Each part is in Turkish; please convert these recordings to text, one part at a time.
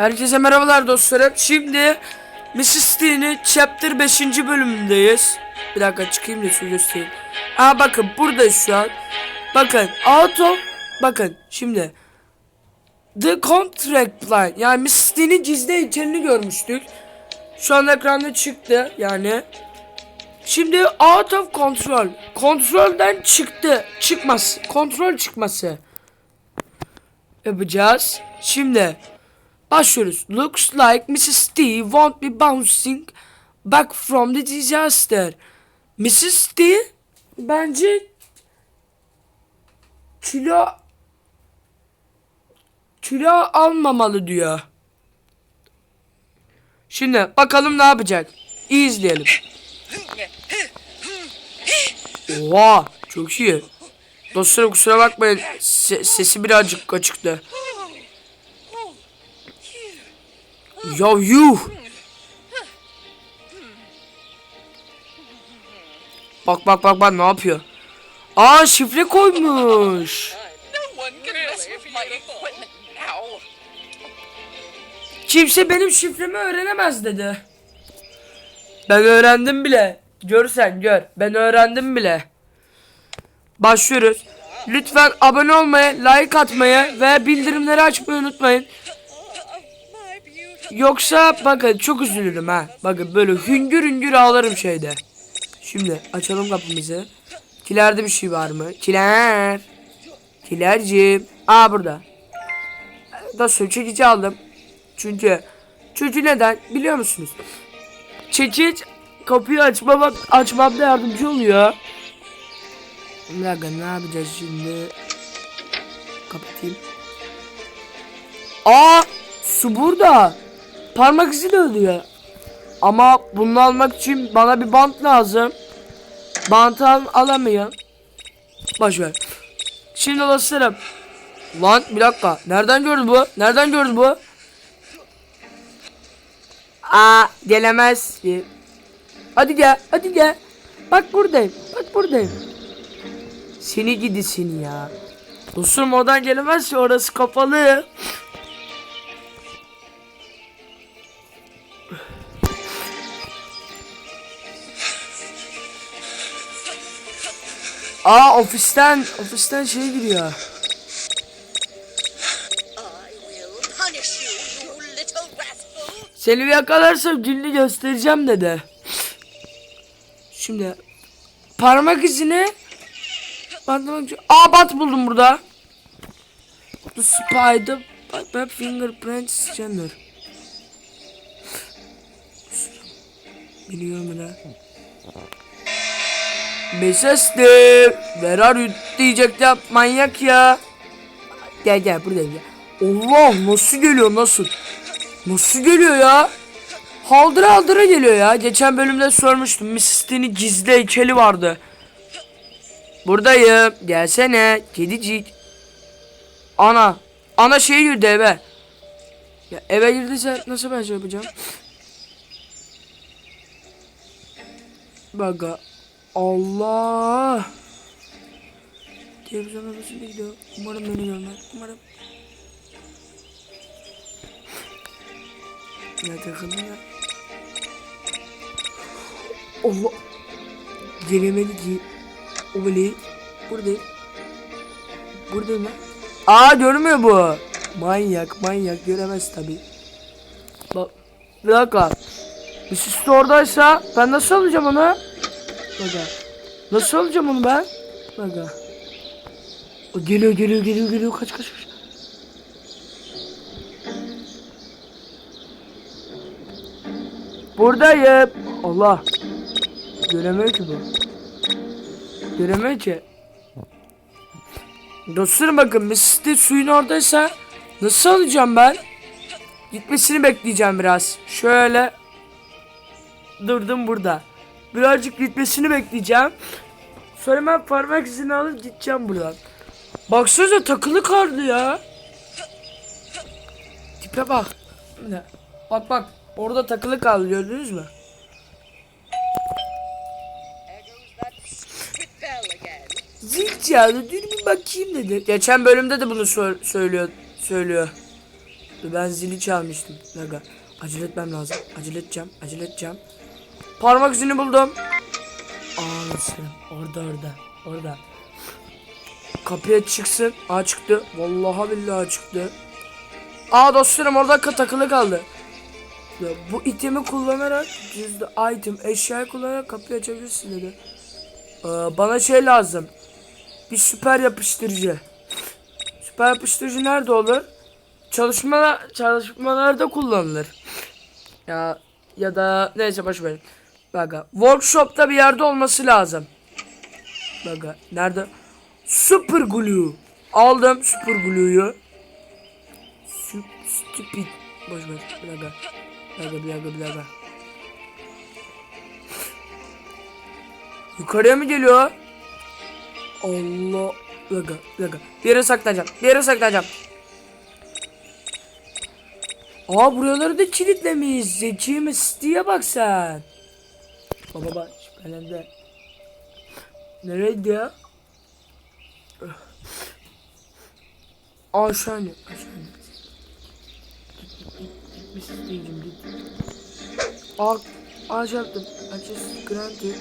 Herkese merhabalar dostlarım. Şimdi Mrs. T'nin Chapter 5. bölümündeyiz. Bir dakika çıkayım da size göstereyim. Aa bakın buradayız şu an. Bakın out of bakın şimdi The Contract Line yani Mrs. T'nin gizli heykelini görmüştük. Şu an ekranda çıktı yani. Şimdi out of control. Kontrolden çıktı. Çıkmaz. Kontrol çıkması. Yapacağız. Şimdi Başlıyoruz. Looks like Mrs. T won't be bouncing back from the disaster. Mrs. T bence kilo kilo almamalı diyor. Şimdi bakalım ne yapacak. İyi izleyelim. Oha çok iyi. Dostlarım kusura bakmayın se- sesi birazcık açıktı. Ya yuh. Bak bak bak bak ne yapıyor? Aa şifre koymuş. Kimse benim şifremi öğrenemez dedi. Ben öğrendim bile. Görsen gör. Ben öğrendim bile. Başlıyoruz. Lütfen abone olmayı, like atmayı ve bildirimleri açmayı unutmayın. Yoksa bakın çok üzülürüm ha. Bakın böyle hüngür hüngür ağlarım şeyde. Şimdi açalım kapımızı. Kilerde bir şey var mı? Kiler. Kilerciğim. Aa burada. Nasıl çekici aldım. Çünkü çünkü neden biliyor musunuz? Çekiç kapıyı açmama, açmamda yardımcı oluyor. Dakika ne yapacağız şimdi? Kapatayım. Aa su burada. Parmak izi de ölüyor. Ama bunu almak için bana bir bant lazım. Bantı al alamıyorum. Boş ver. Şimdi dostlarım. Lan bir dakika. Nereden gördü bu? Nereden gördü bu? Aa gelemez. Hadi gel. Hadi gel. Bak buradayım. Bak buradayım. Seni gidi seni ya. Dostum oradan gelemez ki orası kapalı. Aa ofisten ofisten şey giriyor. Seni yakalarsam gününü göstereceğim dedi. Şimdi parmak izini bantlamak için- Aa bant buldum burada. The spider by fingerprint scanner. Biliyorum bile. Mrs. Steve, where are you diyecekti manyak ya. Gel gel buradayım ya. Allah nasıl geliyor nasıl? Nasıl geliyor ya? Haldıra haldıra geliyor ya. Geçen bölümde sormuştum. Mrs. Gizli heykeli vardı. Buradayım. Gelsene. Kedicik. Ana. Ana şey girdi eve. Ya eve girdiyse nasıl ben şey yapacağım? Baga. Allah. Televizyon odasına gidiyor. Umarım beni görmez. Umarım. Ya takıldı ya. Allah. Gelemedi ki. O böyle. Buradayım. Buradayım lan. Aa görmüyor bu. Manyak manyak göremez tabi. Bak. Bir dakika. Bir süslü oradaysa ben nasıl alacağım onu? Baka. Nasıl alacağım onu ben? Baka. O geliyor geliyor geliyor geliyor kaç kaç kaç. Buradayım. Allah. Göremiyor ki bu. Göremiyor ki. Dostlarım bakın Misty suyun oradaysa nasıl alacağım ben? Gitmesini bekleyeceğim biraz. Şöyle durdum burada. Birazcık gitmesini bekleyeceğim. Sonra ben parmak izini alıp gideceğim buradan. Baksanıza takılı kaldı ya. Tipe bak. Bak bak. Orada takılı kaldı gördünüz mü? Zil çaldı dur bir bakayım dedi. Geçen bölümde de bunu sor- söylüyor. Söylüyor. Ben zili çalmıştım. Dakika. Acele etmem lazım. Acele edeceğim. Acele edeceğim. Parmak izini buldum. Aa nasıl? Orada orada. Orada. Kapıya çıksın. Aa çıktı. Vallahi billahi çıktı. Aa dostlarım orada takılı kaldı. Ya, bu itemi kullanarak yüzde item eşyayı kullanarak kapıyı açabilirsin dedi. Ee, bana şey lazım. Bir süper yapıştırıcı. Süper yapıştırıcı nerede olur? Çalışma çalışmalarda kullanılır. Ya ya da neyse boş verin. Bak workshop'ta bir yerde olması lazım. Bak nerede? Super glue. Aldım super glue'yu. Stupid. Boş ver. Bir dakika. Bir dakika, bir. Yukarıya mı geliyor? Allah. Bir dakika, bir dakika. Bir yere saklanacağım. Bir yere saklanacağım. Aa buraları da kilitlemiş. Zeki Mesut'a bak sen. Baba bak şüphelendi. Nereydi ya? Aa aşağı iniyor. Aşağı iniyor. Gitmesi isteyeceğim git. Aa ağaç yaptım. Açız granted.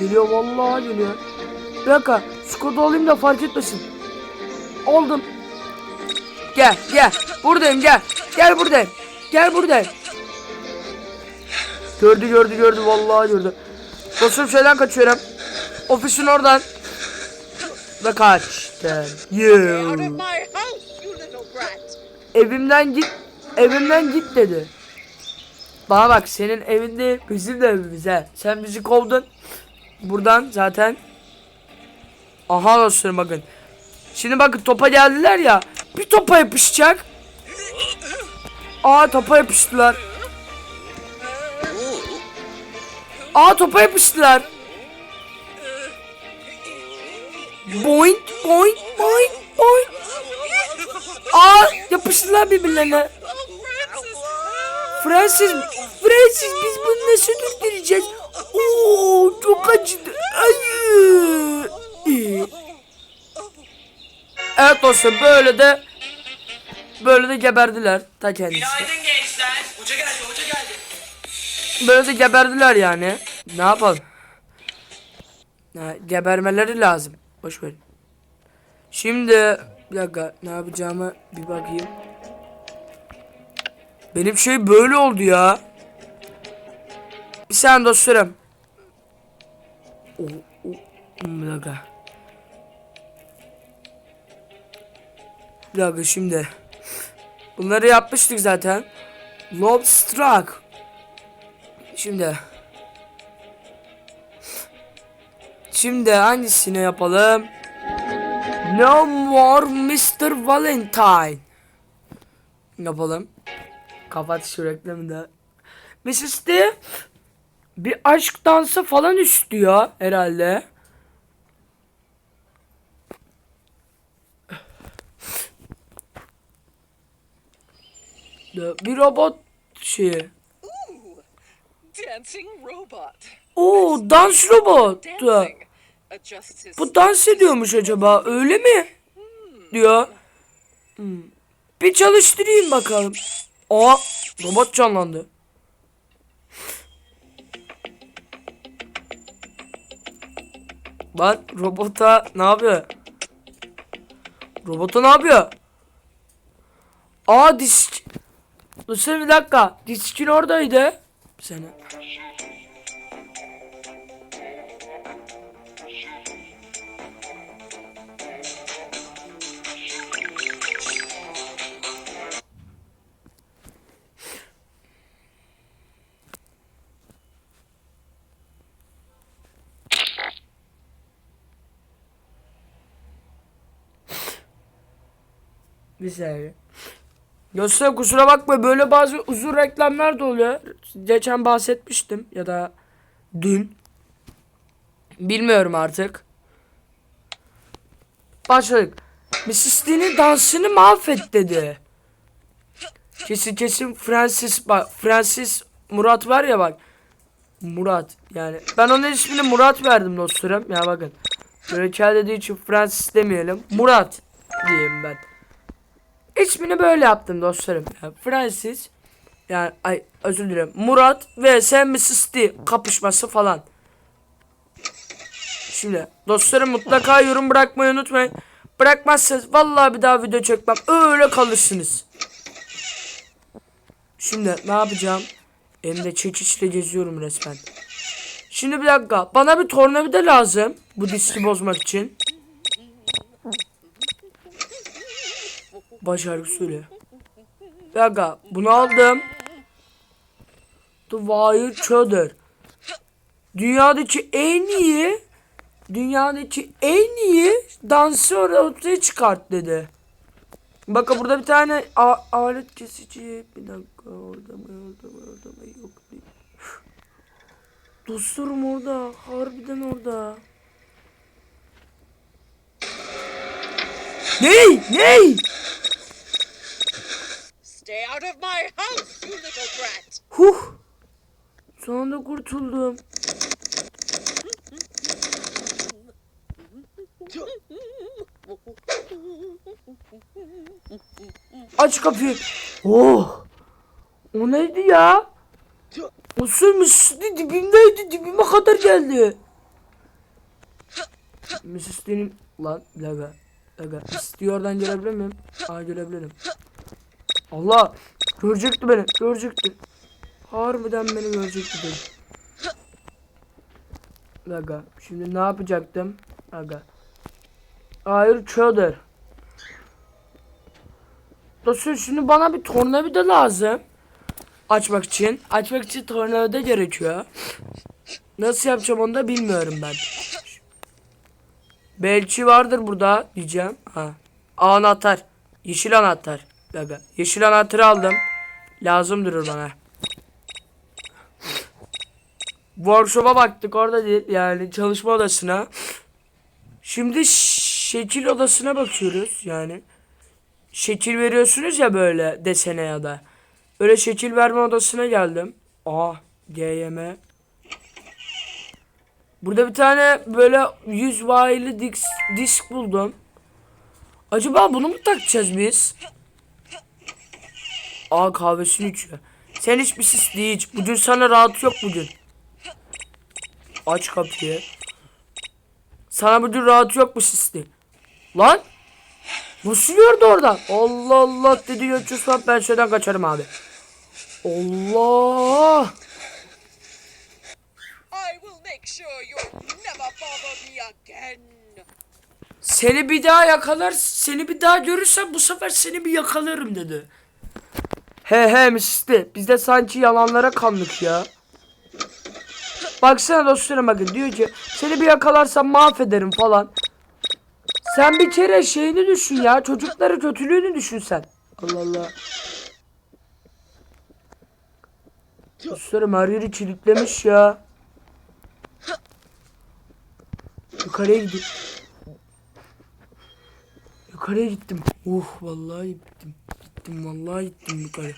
Geliyor vallahi geliyor. Bir dakika. Skoda alayım da fark etmesin. Oldum. Gel gel. Buradayım gel. Gel buradayım. Gel buradayım. Gördü gördü gördü vallahi gördü. Dostum şeyden kaçıyorum. Ofisin oradan. Ve kaçtım. Evimden git. Evimden git dedi. Bana bak senin evinde bizim de evimiz he. Sen bizi kovdun. Buradan zaten. Aha dostlarım bakın. Şimdi bakın topa geldiler ya. Bir topa yapışacak. Aa topa yapıştılar. Aa topa yapıştılar. Boing boing boing boing. Aa yapıştılar birbirlerine. Francis, Francis biz bunu nasıl durduracağız? Oo çok acıdı. İyi. Evet dostum böyle de böyle de geberdiler ta kendisi. Günaydın gençler. Hoca geldi, hoca geldi. Böyle de geberdiler yani. Ne yapalım? Ha, gebermeleri lazım. Boş ver. Şimdi bir dakika ne yapacağımı bir bakayım. Benim şey böyle oldu ya. Bir saniye dostlarım. Oh, oh, Bir dakika. Bir dakika şimdi. Bunları yapmıştık zaten. Lob struck. Şimdi. Şimdi hangisini yapalım? No more Mr. Valentine. Yapalım. Kapat şu reklamı da. Mrs. D bir aşk dansı falan istiyor herhalde. Bir robot şeyi. Dancing robot. Oo dans robot. Dancing. Adjusts his Bu dans ediyormuş acaba öyle mi? Diyor. Hmm. Bir çalıştırayım bakalım. Aa robot canlandı. Lan robota ne yapıyor? Robota ne yapıyor? Aa disk. Dur bir dakika. Diskin oradaydı. Seni. Bir saniye. Yoksa kusura bakma böyle bazı uzun reklamlar da oluyor. Geçen bahsetmiştim ya da dün. Bilmiyorum artık. Başladık. Mrs. D'nin dansını mahvet dedi. Kesin kesin Francis bak Francis Murat var ya bak. Murat yani ben onun ismini Murat verdim dostlarım ya bakın. Böyle Kel dediği için Francis demeyelim. Murat diyeyim ben. İsmini böyle yaptım dostlarım. Yani Francis yani ay özür dilerim. Murat ve Sam Mrs. D kapışması falan. Şimdi dostlarım mutlaka yorum bırakmayı unutmayın. Bırakmazsanız vallahi bir daha video çekmem. Öyle kalırsınız. Şimdi ne yapacağım? Elimde çekiçle geziyorum resmen. Şimdi bir dakika. Bana bir tornavida lazım. Bu diski bozmak için. Başarı söyle. Bir dakika. Bunu aldım. Wire Chowder. Dünyadaki en iyi dünyadaki en iyi dansör ortaya çıkart dedi. Bakın burada bir tane alet kesici. Bir dakika orada mı orada mı orada mı yok değil. Dostlarım orada. Harbiden orada. Ney? Ney? Stay out of my house, you little brat. Huh. Sonunda kurtuldum. Aç kapıyı. Oh. O neydi ya? O sürmüş dibimdeydi dibime kadar geldi. Den'in lan. Bir dakika. İstiyor oradan görebilir miyim? Aa görebilirim. Allah görecekti beni görecekti. Harbiden beni görecekti beni. Aga şimdi ne yapacaktım? Aga. Hayır çöder. Dostum şimdi bana bir tornavida lazım. Açmak için. Açmak için tornavida gerekiyor. Nasıl yapacağım onu da bilmiyorum ben. Belki vardır burada diyeceğim. Ha. Anahtar. Yeşil anahtar. Aga. Yeşil anahtarı aldım. Lazım durur bana. Workshop'a baktık orada değil yani çalışma odasına. Şimdi şekil odasına bakıyoruz yani. Şekil veriyorsunuz ya böyle desene ya da. Öyle şekil verme odasına geldim. Aa GYM. Burada bir tane böyle 100 wa'lı disk, disk buldum. Acaba bunu mu takacağız biz? Aa kahvesini içiyor. Sen hiçbir sis değil. Bugün sana rahat yok bugün. Aç kapıyı. Sana bugün rahat yok mu sisli? Lan! Nasıl gördü oradan? Allah Allah dedi Gökçe ben şeyden kaçarım abi. Allah! Seni bir daha yakalar, seni bir daha görürsem bu sefer seni bir yakalarım dedi. He he misli. Biz de sanki yalanlara kandık ya. Baksana dostlarım bakın diyor ki seni bir yakalarsam mahvederim falan. Sen bir kere şeyini düşün ya çocukları kötülüğünü düşün sen. Allah Allah. Dostlarım her yeri kilitlemiş ya. Yukarıya gidip Yukarıya gittim. Uh vallahi gittim. Gittim vallahi gittim yukarı.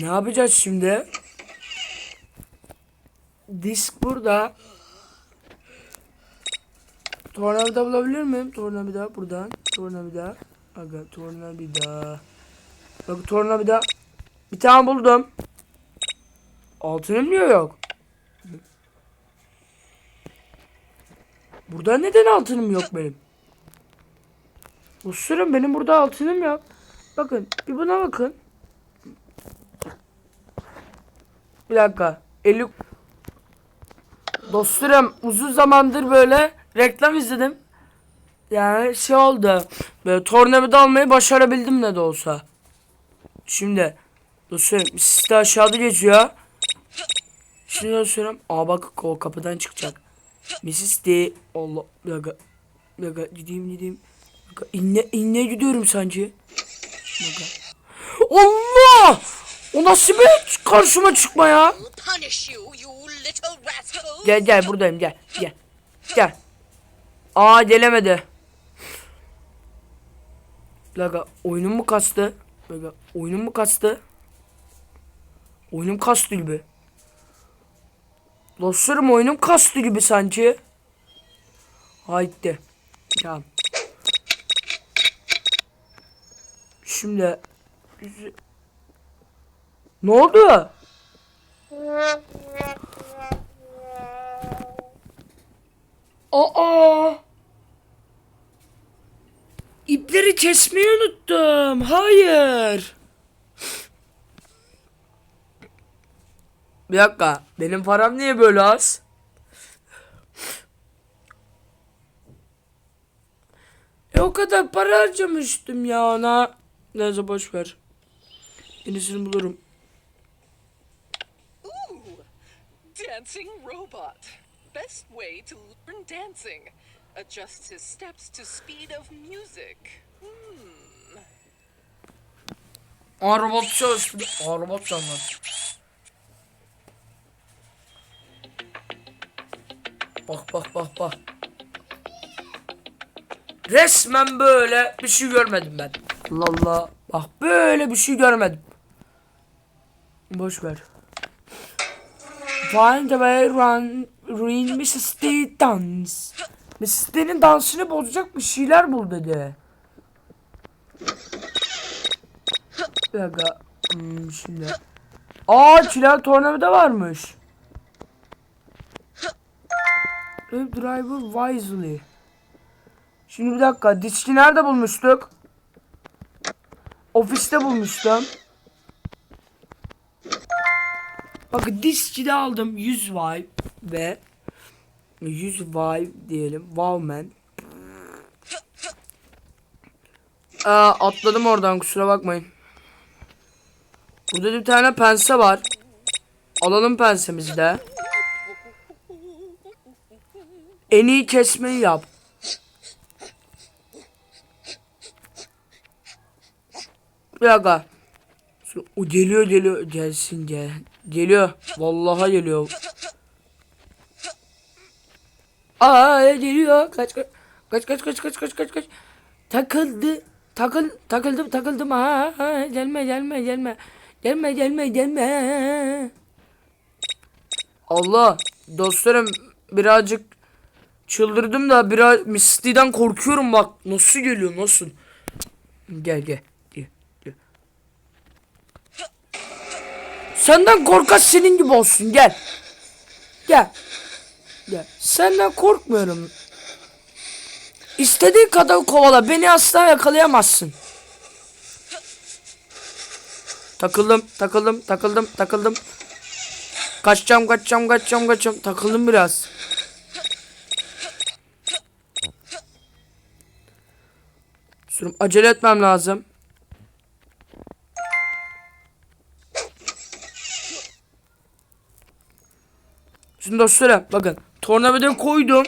Ne yapacağız şimdi? Disk burada. Tornavida bulabilir miyim? Tornavida buradan. Tornavida. Aga tornavida. Bak tornavida. Bir tane buldum. Altınım niye yok? Burada neden altınım yok benim? Dostlarım benim burada altınım yok. Bakın bir buna bakın. Bir dakika. Eli... Dostlarım uzun zamandır böyle reklam izledim. Yani şey oldu. Böyle tornavida almayı başarabildim ne de olsa. Şimdi dostlarım siste aşağıda geçiyor. Şimdi dostlarım aa bak o kapıdan çıkacak. Mrs. D. Allah. Bir dakika. Bir dakika. Gideyim gideyim. İnne, inne gidiyorum. Bir dakika. Allah! O nasıl bir karşıma çıkma ya? Gel gel buradayım gel. Gel. Gel. Aa gelemedi. Dakika. Oyunum mu kastı? Dakika. Oyunum mu kastı? Oyunum kastı gibi. Dostlarım oyunum kastı gibi sanki. Haydi. Tamam. Şimdi ne oldu? Aa! İpleri kesmeyi unuttum. Hayır. Bir dakika. Benim param niye böyle az? E o kadar para harcamıştım ya ona. Neyse boş ver. Yenisini bulurum. Ooh, dancing robot. Best way to learn dancing. Adjusts his steps to speed of music. Hmm. Aa robot çalıştı. Aa robot canlı. Bak bak bak bak. Resmen böyle bir şey görmedim ben. Allah Allah. Bak böyle bir şey görmedim. Boş ver. Find a way run, ruin Mrs. D dance. Mrs. D'nin dansını bozacak bir şeyler bul dedi. Bir dakika. Hmm, şimdi. Aa Çiler tornavida varmış. Driver Wisely. Şimdi bir dakika. Dişçi nerede bulmuştuk? Ofiste bulmuştum. Bakın dişçide aldım 100 vibe ve 100 vibe diyelim. Wowman. Aa, atladım oradan kusura bakmayın. Burada bir tane pense var. Alalım pensemizi de. En iyi kesmeyi yap. Bir dakika. O geliyor geliyor. Gelsin gel. Geliyor. Vallahi geliyor. Aa geliyor. Kaç kaç. Kaç kaç kaç kaç kaç kaç kaç. Takıldı. Takıl takıldım takıldım ha, ha gelme gelme gelme. Gelme gelme gelme. Allah dostlarım birazcık çıldırdım da biraz Misty'den korkuyorum bak. Nasıl geliyor nasıl? Gel, gel. Senden korkak senin gibi olsun gel. Gel. Gel. Senden korkmuyorum. İstediğin kadar kovala. Beni asla yakalayamazsın. Takıldım, takıldım, takıldım, takıldım. Kaçacağım, kaçacağım, kaçacağım, kaçacağım. Takıldım biraz. Sürüm acele etmem lazım. Şimdi dostlarım bakın tornavidayı koydum.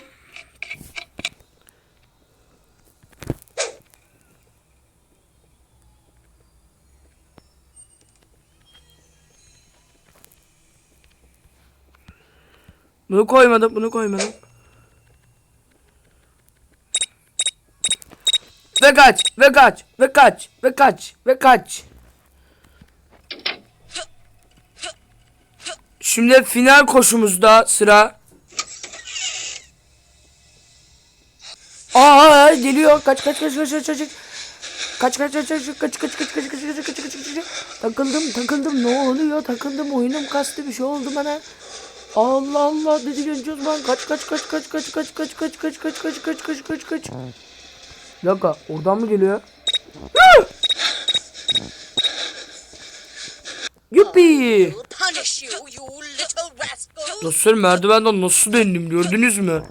Bunu koymadım, bunu koymadım. Ve kaç, ve kaç, ve kaç, ve kaç, ve kaç. Şimdi final koşumuzda sıra. Aa geliyor. Kaç kaç kaç kaç kaç kaç. Kaç kaç kaç kaç kaç kaç kaç kaç kaç kaç kaç kaç kaç Takıldım takıldım ne oluyor takıldım oyunum kastı bir şey oldu bana. Allah Allah dedi genç uzman kaç kaç kaç kaç kaç kaç kaç kaç kaç kaç kaç kaç kaç kaç kaç Bir dakika oradan mı geliyor? Yuppi. Dostlarım merdivenden nasıl dendim gördünüz mü?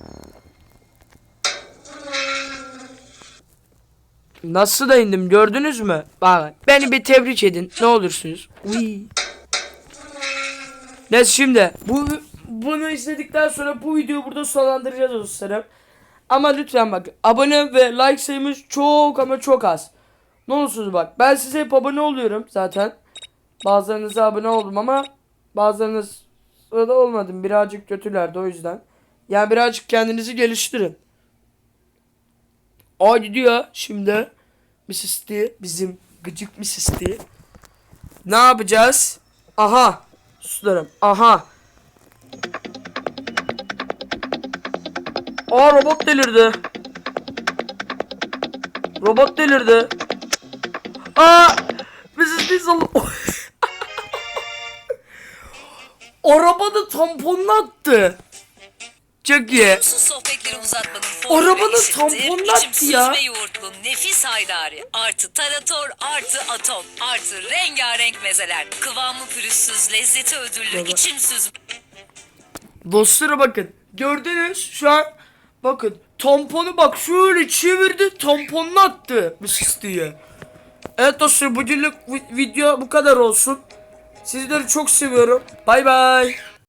Nasıl da indim gördünüz mü? Bak beni bir tebrik edin ne olursunuz. Uy. Neyse şimdi bu bunu izledikten sonra bu videoyu burada sonlandıracağız dostlarım. Ama lütfen bak abone ve like sayımız çok ama çok az. Ne olursunuz bak ben size hep abone oluyorum zaten. Bazılarınıza abone oldum ama bazılarınız da olmadım. Birazcık kötülerdi o yüzden. Yani birazcık kendinizi geliştirin. O gidiyor şimdi. D, bizim gıcık. D. Ne yapacağız? Aha. Sularım. Aha. Aa robot delirdi. Robot delirdi. Aa! Mrs. Diesel. Arabanın tamponunu attı. Çok iyi. Sus sohbetleri uzatmanın Arabanın formülü eşittir. tamponunu attı ya. süzme yoğurtlu nefis haydari artı tarator artı atom artı rengarenk mezeler. Kıvamı pürüzsüz, lezzeti ödüllü, Baba. içim. Dostlara bakın. Gördünüz şu an bakın tamponu bak şöyle çevirdi tamponunu attı Mrs. diye. Evet dostlar bugünlük vi- video bu kadar olsun. Sizleri çok seviyorum. Bay bay.